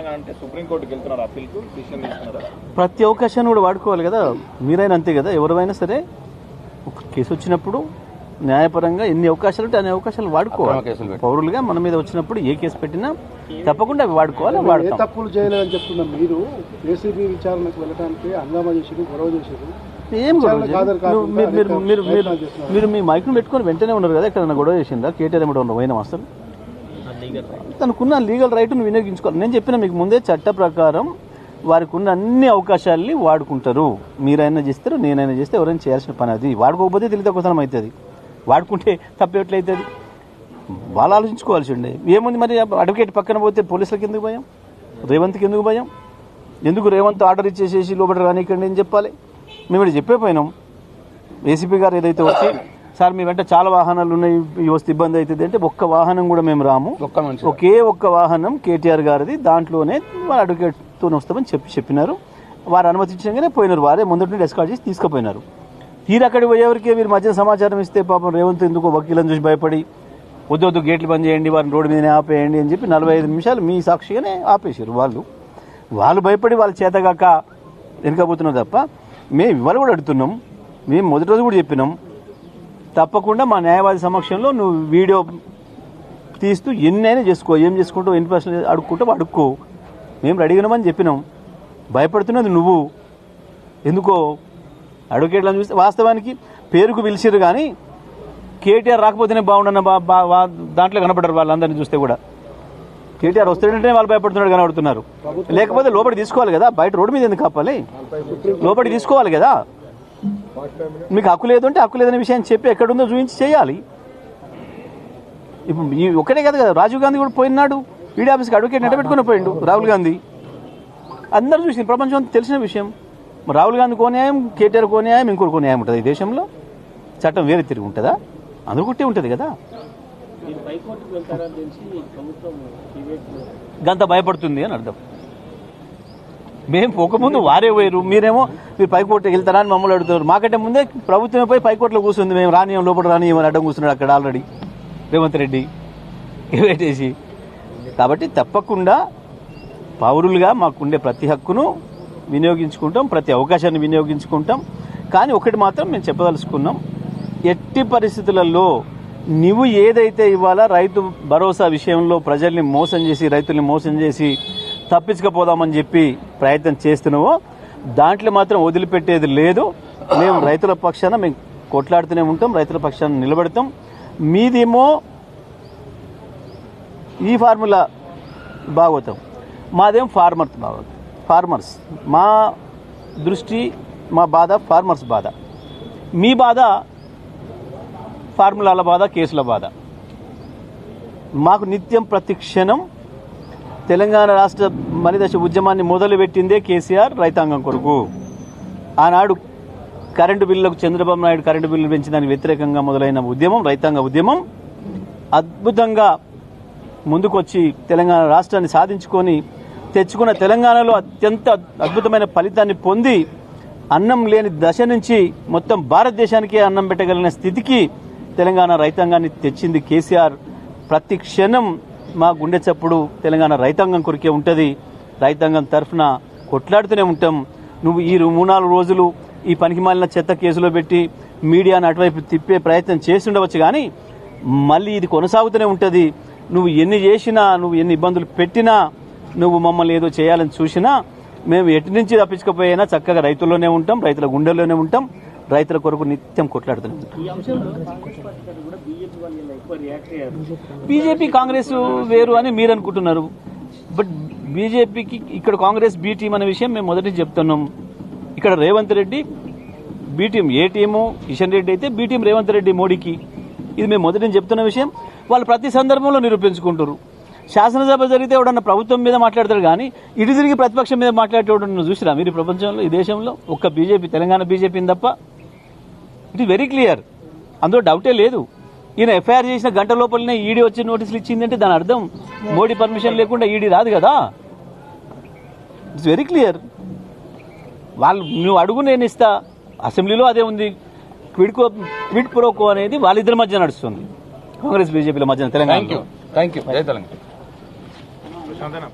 అంటే సుప్రీంకోర్టుకి వెళ్తున్నారు? అప్పీల్కు డిసిషన్ తీసుకున్నారా? ప్రతి అవకాశాన్ని కూడా వాడుకోవాలి కదా. మీరైనా అంతే కదా. ఎవరైనా సరే ఒక కేసు వచ్చినప్పుడు న్యాయపరంగా ఎన్ని అవకాశాలు ఉంటే అన్ని అవకాశాలు వాడుకోవాలి. పౌరులుగా మన మీద వచ్చినప్పుడు ఏ కేసు పెట్టినా తప్పకుండా అవి వాడుకోవాలి వాడతాం. తప్పులు చేయలేదని చెప్తున్నా మీరు ఏసీబీ విచారణకు వెళ్ళడానికి హంగామా చేసారు గొడవ చేసారు ఏం గొడవ. మీరు మీ మైక్ను పెట్టుకొని వెంటనే ఉన్నారు కదా. ఎక్కడ గొడవ చేసిందా? కేటీఆర్ ఏమిటో ఉన్నారు? పోయిన అసలు తనకున్న లీగల్ రైట్ను వినియోగించుకోవాలి. నేను చెప్పిన మీకు ముందే చట్ట ప్రకారం వారికి ఉన్న అన్ని అవకాశాలని వాడుకుంటారు. మీరైనా చేస్తారు నేనైనా చేస్తే ఎవరైనా చేయాల్సిన పని అది. వాడుకోకపోతే తెలియదు ఒకసారి అవుతుంది వాడుకుంటే తప్పేట్లయితుంది వాళ్ళు ఆలోచించుకోవాల్సి ఉండే. ఏముంది మరి అడ్వకేట్ పక్కన పోతే పోలీసులకు ఎందుకు భయం? రేవంత్కి ఎందుకు భయం? ఎందుకు రేవంత్ ఆర్డర్ ఇచ్చేసేసి లోపల రానికండి అని చెప్పాలి? మేము ఇక్కడ చెప్పే పోయినాం. ఏసీపీ గారు ఏదైతే వచ్చి సార్ మీ వెంట చాలా వాహనాలు ఉన్నాయి. ఈ వస్తే ఇబ్బంది అవుతుంది అంటే ఒక్క వాహనం కూడా మేము రాము. ఒకే ఒక్క వాహనం కేటీఆర్ గారిది. దాంట్లోనే వారు అడ్వకేట్తో వస్తామని చెప్పి చెప్పినారు. వారు అనుమతించగానే పోయినారు. వారే ముందటి నుండి ఎస్కాట్ చేసి తీసుకుపోయినారు. తీరు అక్కడికి పోయేవరకే మీరు మధ్య సమాచారం ఇస్తే పాపం రేవంత్ ఎందుకో వకీలను చూసి భయపడి వద్దు వద్దు గేట్లు బంద్ చేయండి వారిని రోడ్డు మీదనే ఆపేయండి అని చెప్పి నలభై ఐదు నిమిషాలు మీ సాక్షిగానే ఆపేశారు వాళ్ళు. వాళ్ళు భయపడి వాళ్ళ చేతగాక వెనకపోతున్నారు తప్ప మేము ఇవాళ కూడా అడుగుతున్నాం. మేము మొదటి రోజు కూడా చెప్పినాం. తప్పకుండా మా న్యాయవాది సమక్షంలో నువ్వు వీడియో తీస్తూ ఎన్నైనా చేసుకో. ఏం చేసుకుంటావు? ఎన్ని ప్రశ్నలు అడుక్కుంటావు? అడుక్కో. మేము అడిగినామని చెప్పినాం. భయపడుతున్నది నువ్వు. ఎందుకో? అడ్వకేట్లను చూస్తే వాస్తవానికి పేరుకు పిలిచిరు కానీ కేటీఆర్ రాకపోతేనే బాగుండన్న బా- దాంట్లో కనపడరు వాళ్ళందరినీ చూస్తే కూడా. కేటీఆర్ వస్తుంటే వాళ్ళు భయపడుతున్నాడు కనబడుతున్నారు. లేకపోతే లోపలి తీసుకోవాలి కదా? బయట రోడ్డు మీద ఎందుకు కాపాలి లోపలి తీసుకోవాలి కదా? మీకు హక్కు లేదు అంటే హక్కు లేదనే విషయాన్ని చెప్పి ఎక్కడుందో చూపించి చేయాలి. ఇప్పుడు ఈ ఒక్కటే కదా కదా రాజీవ్ గాంధీ కూడా పోయినాడు. ఈడీ ఆఫీస్కి అడ్వకేట్ నెట్ట పెట్టుకుని పోయిండు రాహుల్ గాంధీ. అందరూ చూసి ప్రపంచం తెలిసిన విషయం. రాహుల్ గాంధీ కో న్యాయం కేటీఆర్ కో న్యాయం ఇంకోటి కో న్యాయం ఉంటుంది ఈ దేశంలో. చట్టం వేరే తిరిగి ఉంటుందా? అందరూ కొట్టే ఉంటుంది కదా. గంత భయపడుతుంది అని అర్థం. మేము పోకముందు వారే పోయారు మీరేమో మీరు పైకోర్టుకి వెళ్తారా అని మమ్మల్ని అడుగుతారు మాకంటే ముందే ప్రభుత్వమే పోయి పైకోట్లో కూర్చుంది. మేము రానియం లోపల రానియం అని అడ్డం కూర్చున్నాడు అక్కడ ఆల్రెడీ రేవంత్ రెడ్డి. పెట్టేసి కాబట్టి తప్పకుండా పౌరులుగా మాకుండే ప్రతి హక్కును వినియోగించుకుంటాం ప్రతి అవకాశాన్ని వినియోగించుకుంటాం. కానీ ఒకటి మాత్రం మేము చెప్పదలుచుకున్నాం. ఎట్టి పరిస్థితులలో నువ్వు ఏదైతే ఇవాళ రైతు భరోసా విషయంలో ప్రజల్ని మోసం చేసి రైతుల్ని మోసం చేసి తప్పించుకపోదామని చెప్పి ప్రయత్నం చేస్తున్నావో దాంట్లో మాత్రం వదిలిపెట్టేది లేదు. మేము రైతుల పక్షాన మేము కొట్లాడుతూనే ఉంటాం రైతుల పక్షాన నిలబడతాం. మీదేమో ఈ ఫార్ములా బాగోతాం. మాదేం ఫార్మర్ బాగోతాం ఫార్మర్స్. మా దృష్టి మా బాధ ఫార్మర్స్ బాధ. మీ బాధ ఫార్ములాల బాధ కేసుల బాధ. మాకు నిత్యం ప్రతి క్షణం తెలంగాణ రాష్ట్ర మలిదశ ఉద్యమాన్ని మొదలుపెట్టిందే కేసీఆర్ రైతాంగం కొరకు. ఆనాడు కరెంటు బిల్లులకు చంద్రబాబు నాయుడు కరెంటు బిల్లు పెంచి దానికి వ్యతిరేకంగా మొదలైన ఉద్యమం రైతాంగ ఉద్యమం అద్భుతంగా ముందుకొచ్చి తెలంగాణ రాష్ట్రాన్ని సాధించుకొని తెచ్చుకున్న తెలంగాణలో అత్యంత అద్భుతమైన ఫలితాన్ని పొంది అన్నం లేని దశ నుంచి మొత్తం భారతదేశానికే అన్నం పెట్టగలిగిన స్థితికి తెలంగాణ రైతాంగాన్ని తెచ్చింది కేసీఆర్. ప్రతి క్షణం మా గుండె చప్పుడు తెలంగాణ రైతాంగం కొరికే ఉంటుంది. రైతాంగం తరఫున కొట్లాడుతూనే ఉంటాం. నువ్వు ఈ మూడు నాలుగు రోజులు ఈ పనికి మాలిన చెత్త కేసులో పెట్టి మీడియాను అటువైపు తిప్పే ప్రయత్నం చేస్తుండవచ్చు కానీ మళ్ళీ ఇది కొనసాగుతూనే ఉంటుంది. నువ్వు ఎన్ని చేసినా నువ్వు ఎన్ని ఇబ్బందులు పెట్టినా నువ్వు మమ్మల్ని ఏదో చేయాలని చూసినా మేము ఎటు నుంచి తప్పించకపోయినా చక్కగా రైతుల్లోనే ఉంటాం రైతుల గుండెల్లోనే ఉంటాం. రైతుల కొరకు నిత్యం కొట్లాడుతూనే ఉంటాం బీజేపీ కాంగ్రెస్ వేరు అని మీరు అనుకుంటున్నారు. బట్ బీజేపీకి ఇక్కడ కాంగ్రెస్ బి టీం అనే విషయం మేము మొదటి చెప్తున్నాం. ఇక్కడ Revanth Reddy B team A team Kishan Reddy అయితే బి టీం రేవంత్ రెడ్డి మోడీకి. ఇది మేము మొదటి చెప్తున్న విషయం. వాళ్ళు ప్రతి సందర్భంలో నిరూపించుకుంటారు శాసనసభ జరిగితే ఎవడన్నా ప్రభుత్వం మీద మాట్లాడతారు కానీ ఇటు తిరిగి ప్రతిపక్షం మీద మాట్లాడేవాడు చూసిరా మీరు ప్రపంచంలో ఈ దేశంలో? ఒక్క బీజేపీ తెలంగాణ బీజేపీని తప్ప ఇట్ ఇస్ వెరీ క్లియర్ అందులో డౌటే లేదు. ఈయన ఎఫ్ఐఆర్ చేసిన గంట లోపలనే ఈడీ వచ్చి నోటీసులు ఇచ్చిందంటే దాని అర్థం మోడీ పర్మిషన్ లేకుండా ఈడీ రాదు కదా. ఇట్స్ వెరీ క్లియర్ వాళ్ళు నువ్వు అడుగు నేను ఇస్తా. అసెంబ్లీలో అదే ఉంది. క్విడ్కో క్విడ్ ప్రోకో అనేది వాళ్ళిద్దరి మధ్య నడుస్తుంది. కాంగ్రెస్ బీజేపీల మధ్య తెలంగాణ థ్యాంక్ యూ జై తెలంగాణ ప్రశాంతేనా